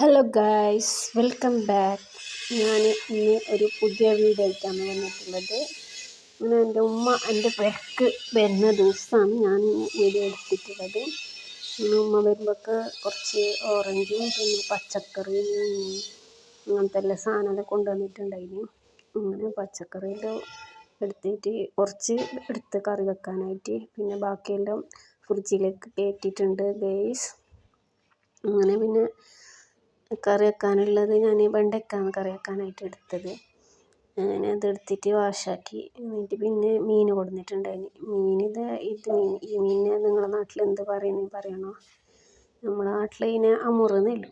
Hello guys welcome back ഞാൻ ഇന്ന് ഒരു പുതിയ വീഡിയോ ആയിട്ടാണ് വന്നിട്ടുള്ളത്. അങ്ങനെ എന്റെ ഉമ്മ എന്റെ പേർക്ക് വരുന്ന ദിവസമാണ് ഞാൻ വീഡിയോ എടുത്തിട്ടുള്ളത്. ഉമ്മ വരുമ്പോഴൊക്കെ കുറച്ച് ഓറഞ്ചും പിന്നെ പച്ചക്കറിയും അങ്ങനത്തെ എല്ലാ സാധനമൊക്കെ കൊണ്ടുവന്നിട്ടുണ്ടായിരുന്നു. അങ്ങനെ പച്ചക്കറിയെല്ലാം എടുത്തിട്ട് കുറച്ച് എടുത്ത് കറി വെക്കാനായിട്ട് പിന്നെ ബാക്കിയെല്ലാം ഫ്രിഡ്ജിലേക്ക് കയറ്റിയിട്ടുണ്ട് ഗൈസ് അങ്ങനെ പിന്നെ കറി വെക്കാനുള്ളത് ഞാൻ വെണ്ടയ്ക്കയാണ് കറി വെക്കാനായിട്ട് എടുത്തത്. അങ്ങനെ അതെടുത്തിട്ട് വാഷാക്കി എന്നിട്ട് പിന്നെ മീൻ കൊണ്ടുവന്നിട്ടുണ്ടായിന് മീൻ ഇത് ഇത് മീൻ ഈ മീനിനെ നിങ്ങളുടെ നാട്ടിൽ എന്ത് പറയുന്നത് പറയണോ നമ്മുടെ നാട്ടിൽ ഇതിനെ അമുറെന്നല്ലോ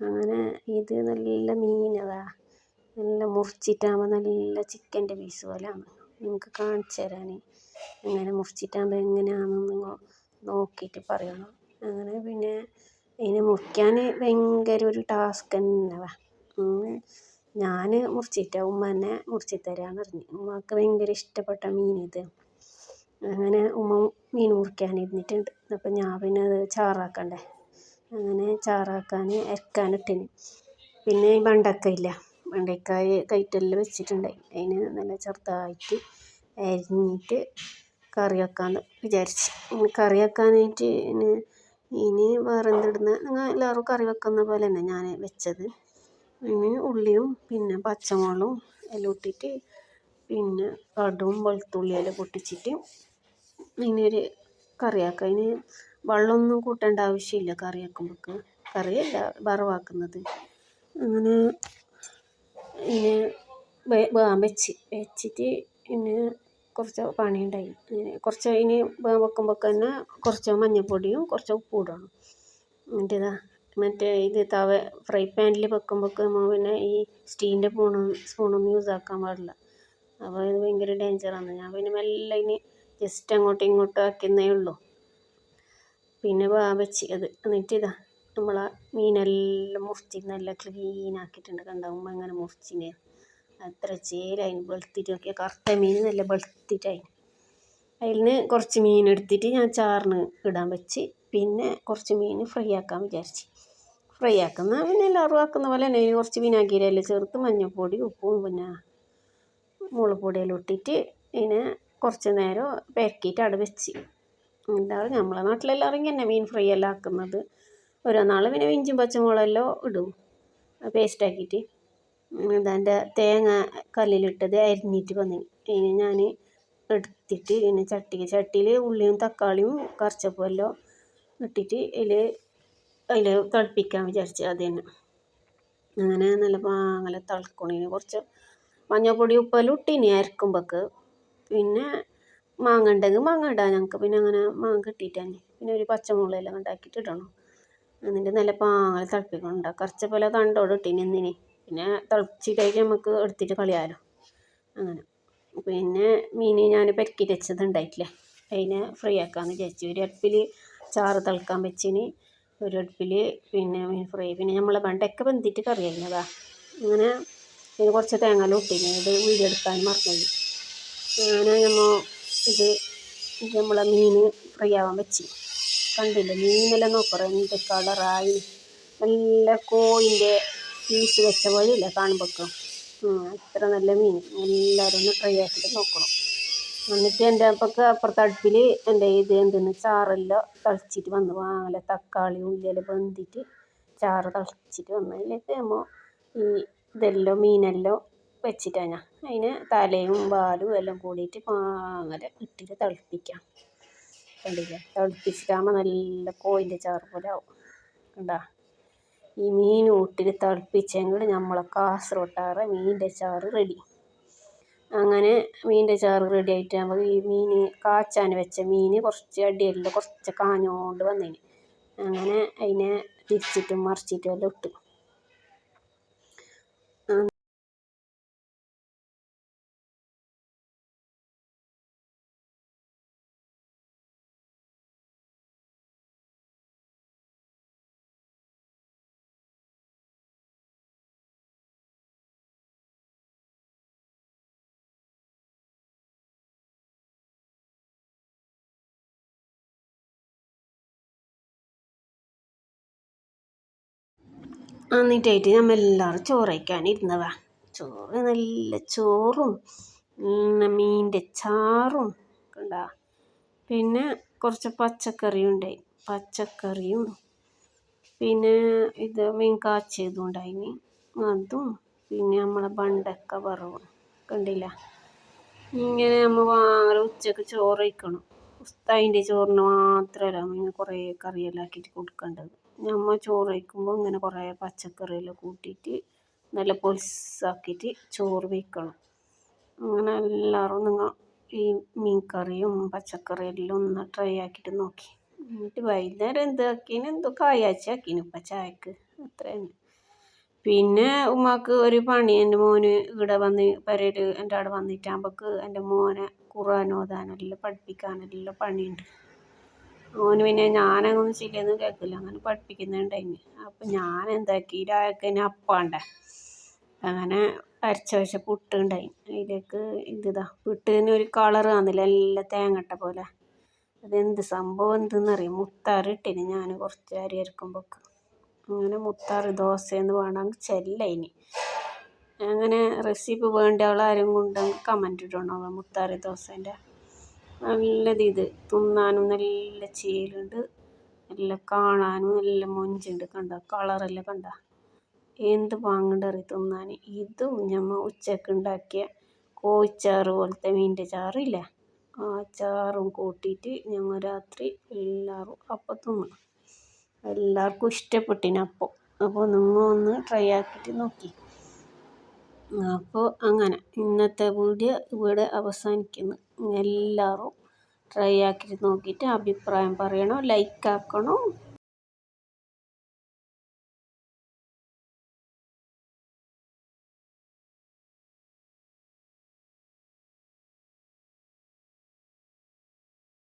അങ്ങനെ ഇത് നല്ല മീനതാ നല്ല മുറിച്ചിട്ടാകുമ്പോൾ നല്ല ചിക്കന്റെ പീസ് പോലെയാണ് നിങ്ങൾക്ക് കാണിച്ചു തരാൻ എങ്ങനെ മുറിച്ചിട്ടാകുമ്പോൾ എങ്ങനെയാണെന്ന് നോക്കിയിട്ട് പറയണം. അങ്ങനെ പിന്നെ ഇതിനെ മുറിക്കാൻ ഭയങ്കര ഒരു ടാസ്ക് തന്നെ ഞാൻ മുറിച്ചിട്ട് ഉമ്മ തന്നെ മുറിച്ച് തരാമെന്ന് പറഞ്ഞു. ഉമ്മക്ക് ഭയങ്കര ഇഷ്ടപ്പെട്ട മീൻ ഇത് അങ്ങനെ ഉമ്മ മീൻ മുറിക്കാൻ ഇരുന്നിട്ടുണ്ട് അപ്പം ഞാൻ പിന്നെ അത് ചാറാക്കണ്ടേ? അങ്ങനെ ചാറാക്കാൻ അരക്കാനിട്ടിന്. പിന്നെ ഈ വെണ്ടക്കയില്ല വെണ്ടയ്ക്കായ കൈറ്റെല്ലാം വെച്ചിട്ടുണ്ടായി അതിന് നല്ല ചെറുതായിട്ട് അരിഞ്ഞിട്ട് കറി വെക്കാമെന്ന് വിചാരിച്ച് കറി വെക്കാനായിട്ട് ഇനി വേറെ എന്തിടുന്ന? നിങ്ങൾ എല്ലാവരും കറി വെക്കുന്ന പോലെ തന്നെ ഞാൻ വെച്ചത്. ഇനി ഉള്ളിയും പിന്നെ പച്ചമുളകും എല്ലാം ഇട്ടിട്ട് പിന്നെ കടുവും വെളുത്തുള്ളിയെല്ലാം പൊട്ടിച്ചിട്ട് ഇനിയൊരു കറിയാക്കാം ഇനി വെള്ളമൊന്നും കൂട്ടേണ്ട ആവശ്യമില്ല കറി വെക്കുമ്പോൾക്ക് കറിയല്ല വറവാക്കുന്നത്. അങ്ങനെ ഇനി വെച്ചിട്ട് പിന്നെ കുറച്ച് പണിയുണ്ടായി. കുറച്ച് ഇനി വെക്കുമ്പോൾ തന്നെ കുറച്ച് മഞ്ഞൾപ്പൊടിയും കുറച്ച് ഉപ്പും ഇടണം. എന്നിട്ട് മറ്റേ ഇത് തവ ഫ്രൈ പാനിൽ വെക്കുമ്പോഴേക്ക് പിന്നെ ഈ സ്റ്റീലിന്റെ സ്പൂണും സ്പൂണൊന്നും യൂസ് ആക്കാൻ പാടില്ല. അപ്പോൾ ഇത് ഭയങ്കര ഡേഞ്ചറാണ് ഞാൻ പിന്നെ മെല്ലെ ഇനി ജസ്റ്റ് അങ്ങോട്ടും ഇങ്ങോട്ടും ആക്കുന്നേ ഉള്ളൂ. പിന്നെ വാ വെച്ച് അത് എന്നിട്ട് ഇതാ നമ്മളാ മീനെല്ലാം മുറിച്ച് നല്ല ക്ലീൻ ആക്കിയിട്ടുണ്ട്. കണ്ടാകുമ്പോൾ അങ്ങനെ മുറിച്ചിനെ. അത്ര ചേരായി വെളുത്തിട്ട് നോക്കിയാൽ കറുത്ത മീൻ നല്ല വെളുത്തിട്ടായി അതിൽ നിന്ന് കുറച്ച് മീൻ എടുത്തിട്ട് ഞാൻ ചാറിന് ഇടാൻ വെച്ച്. പിന്നെ കുറച്ച് മീൻ ഫ്രൈ ആക്കാൻ വിചാരിച്ച്. ഫ്രൈ ആക്കുന്ന പിന്നെ എല്ലാവരും ആക്കുന്ന പോലെ തന്നെ. കുറച്ച് വിനാഗിരിയെല്ലാം ചേർത്ത് മഞ്ഞൾപ്പൊടി ഉപ്പും പിന്നെ മുളക് പൊടിയെല്ലാം ഇട്ടിട്ട് പിന്നെ കുറച്ച് നേരം പെരക്കിയിട്ട് അവിടെ വെച്ച്. എന്താണ് നമ്മളെ നാട്ടിലെല്ലാവരും ഇങ്ങനെ മീൻ ഫ്രൈ എല്ലാം ആക്കുന്നത്. ഓരോ നാൾ പിന്നെ ഇഞ്ചും പച്ചമുളകെല്ലാം ഇടും. പേസ്റ്റാക്കിയിട്ട് ഇതാന്റെ തേങ്ങ കല്ലിലിട്ടത് അരിഞ്ഞിട്ട് വന്നിന് അതിന് ഞാൻ എടുത്തിട്ട് പിന്നെ ചട്ടി ചട്ടിയിൽ ഉള്ളിയും തക്കാളിയും കറിച്ചപ്പും ഇട്ടിട്ട് അതിൽ അതിൽ തിളപ്പിക്കാൻ വിചാരിച്ചു അത് തന്നെ. അങ്ങനെ നല്ല പാങ്ങല തിളക്കണതിന് കുറച്ച് മഞ്ഞൾപ്പൊടി ഉപ്പെല്ലാം ഇട്ടിനി അരക്കുമ്പോൾക്ക് പിന്നെ മാങ്ങ ഉണ്ടെങ്കിൽ മാങ്ങ ഇടാം. ഞങ്ങൾക്ക് പിന്നെ അങ്ങനെ മാങ്ങ കിട്ടിയിട്ടാണ് പിന്നെ ഒരു പച്ചമുളകെല്ലാം ഉണ്ടാക്കിയിട്ട് ഇടണം. എന്നിട്ട് നല്ല പാങ്ങല തിളപ്പിക്കണം. കറിച്ചപ്പെല്ലാം തണ്ടോടെ ഇട്ടിനി എന്തിന്? പിന്നെ തിളച്ചിട്ടായിട്ട് നമുക്ക് എടുത്തിട്ട് കളയാമല്ലോ അങ്ങനെ. പിന്നെ മീൻ ഞാൻ പെരക്കി വെച്ചതുണ്ടായിട്ടില്ലേ അതിനെ ഫ്രൈ ആക്കാമെന്ന് വിചാരിച്ചു. ഒരു അടുപ്പിൽ ചാറ് തിളക്കാൻ വെച്ചിന് ഒരു അടുപ്പിൽ പിന്നെ മീൻ ഫ്രൈ. പിന്നെ നമ്മളെ വെണ്ടയ്ക്ക ബന്ധിട്ട് കറി കഴിഞ്ഞതാ. അങ്ങനെ പിന്നെ കുറച്ച് തേങ്ങ ഇട്ടിന് ഇത് വീഡിയോ എടുക്കാൻ മറന്നുപോയി. അങ്ങനെ നമ്മൾ ഇത് നമ്മളെ മീൻ ഫ്രൈ ആവാൻ വെച്ച്. കണ്ടില്ല? മീനെല്ലാം നോക്കറ എന്ത് കളറായി. നല്ല കോഴിന്റെ പീസ് വെച്ച പോലെ ഇല്ല കാണുമ്പോഴേക്ക് അത്ര നല്ല മീൻ. എല്ലാവരും ഒന്ന് ട്രൈ ആക്കിയിട്ട് നോക്കണം. എന്നിട്ട് എന്റെ അപ്പൊക്കെ അപ്പുറത്തെ അടുപ്പിൽ എന്റെ ഇത് എന്തെന്ന് ചാറെല്ലാം തളിച്ചിട്ട് വന്നു. വാങ്ങല തക്കാളി ഉള്ളിയെല്ലാം വെന്തിട്ട് ചാറ് തളിച്ചിട്ട് വന്നു. അതിലേക്ക് നമ്മൾ ഈ ഇതെല്ലാം മീനെല്ലാം വെച്ചിട്ടാണ് ഞാൻ. അതിന് തലയും വാലും എല്ലാം കൂടിയിട്ട് വാങ്ങലെ ഇട്ടിട്ട് തിളപ്പിക്കാം. കണ്ടില്ലേ? തിളപ്പിച്ചിട്ടാകുമ്പോൾ നല്ല കോയിന്റെ ചാറ് പോലെ ആവും. കണ്ടോ? ഈ മീൻ ഊട്ടിൽ തിളപ്പിച്ചെങ്കിൽ നമ്മളെ കാസർഗോട്ടാറ് മീനിന്റെ ചാറ് റെഡി അങ്ങനെ മീനിന്റെ ചാറ് റെഡി ആയിട്ട് നമ്മൾ ഈ മീൻ കാച്ചാൻ വെച്ച മീൻ കുറച്ച് അടിയെല്ലാം കുറച്ച് കാഞ്ഞോണ്ട് വന്നേന്. അങ്ങനെ അതിനെ തിരിച്ചിട്ടും മറിച്ചിട്ടും എല്ലാം ഇട്ടു. എന്നിട്ടായിട്ട് നമ്മൾ എല്ലാവരും ചോറ് കഴിക്കാൻ ഇരുന്നതാ ചോറ് നല്ല ചോറും പിന്നെ മീന്റെ ചാറും കണ്ടാ. പിന്നെ കുറച്ച് പച്ചക്കറിയും ഉണ്ടായി. പച്ചക്കറിയും പിന്നെ ഇത് മീൻ കാച്ചിയതും ഉണ്ടായിന്. അതും പിന്നെ നമ്മളെ ബണ്ടക്ക വറവും കണ്ടില്ല. ഇങ്ങനെ നമ്മൾ വാങ്ങൽ ഉച്ചയ്ക്ക് ചോറ് കഴിക്കണം. ഉസ്താദിന്റെ ചോറിന് മാത്രമല്ല ഇങ്ങനെ കുറേ കറിയെല്ലാം ആക്കിയിട്ട് കൊടുക്കേണ്ടത്. നമ്മൾ ചോറ് വയ്ക്കുമ്പോൾ ഇങ്ങനെ കുറേ പച്ചക്കറിയെല്ലാം കൂട്ടിയിട്ട് നല്ല പൊലിസാക്കിയിട്ട് ചോറ് വയ്ക്കണം അങ്ങനെ എല്ലാവരും നിങ്ങൾ ഈ മീൻ കറിയും പച്ചക്കറിയെല്ലാം ഒന്ന് ട്രൈ ആക്കിയിട്ട് നോക്കി. എന്നിട്ട് വൈകുന്നേരം എന്താക്കിന്? എന്തോ കായാച്ചി ആക്കിന് ഇപ്പം ചായക്ക്. അത്രയാണ് പിന്നെ ഉമ്മാക്ക് ഒരു പണി. എന്റെ മോന് ഇവിടെ വന്ന് പെരയിൽ എന്റെ അവിടെ വന്നിട്ടാകുമ്പോൾക്ക് എന്റെ മോനെ ഖുർആൻ ഓതാനെല്ലാം പഠിപ്പിക്കാനെല്ലാം പണിയുണ്ട്. ഓന് പിന്നെ ഞാനങ്ങനെ ചില്ലയൊന്നും കേൾക്കില്ല. അങ്ങനെ പഠിപ്പിക്കുന്നുണ്ടായിന് അപ്പം ഞാൻ എന്താക്കി? രാവിലെ അപ്പാണ്ട അങ്ങനെ അരച്ച വെച്ച പുട്ടുണ്ടായി അതിലേക്ക് ഇതാ പുട്ടിന് ഒരു കളർ വന്നില്ല എല്ലാം തേങ്ങട്ട പോലെ. അതെന്ത് സംഭവം എന്തെന്നറിയാം? മുത്താറ് ഇട്ടിന് ഞാൻ കുറച്ച് അരി അരക്കുമ്പോൾക്ക് അങ്ങനെ മുത്താറ് ദോശയെന്ന് വേണമെങ്കിൽ ചെല്ല ഇനി അങ്ങനെ റെസിപ്പി വേണ്ട ആളാരും കൊണ്ടെങ്കിൽ കമന്റ് ഇടണം. മുത്താറി ദോശേന്റെ നല്ലത് ഇത് തിന്നാനും നല്ല ചേലുണ്ട്. നല്ല കാണാനും നല്ല മൊഞ്ചുണ്ട്. കണ്ട? കളറെല്ലാം കണ്ട? എന്ത് വാങ്ങണ്ടറി തിന്നാൻ ഇതും ഞമ്മ ഉച്ചയ്ക്ക് ഉണ്ടാക്കിയ കോഴിച്ചാറ് പോലത്തെ മീന്റെ ചാറില്ല? ആ ചാറും കൂട്ടിയിട്ട് ഞങ്ങൾ രാത്രി എല്ലാവരും അപ്പം തിന്നു എല്ലാവർക്കും ഇഷ്ടപ്പെട്ടിന് അപ്പം. അപ്പോൾ നിങ്ങൾ ഒന്ന് ട്രൈ ആക്കിയിട്ട് നോക്കി. അപ്പോൾ അങ്ങനെ ഇന്നത്തെ വീഡിയോ ഇവിടെ അവസാനിക്കുന്നു. എല്ലാവരും ട്രൈ ആക്കിയിട്ട് നോക്കിയിട്ട് അഭിപ്രായം പറയണം ലൈക്ക് ആക്കണം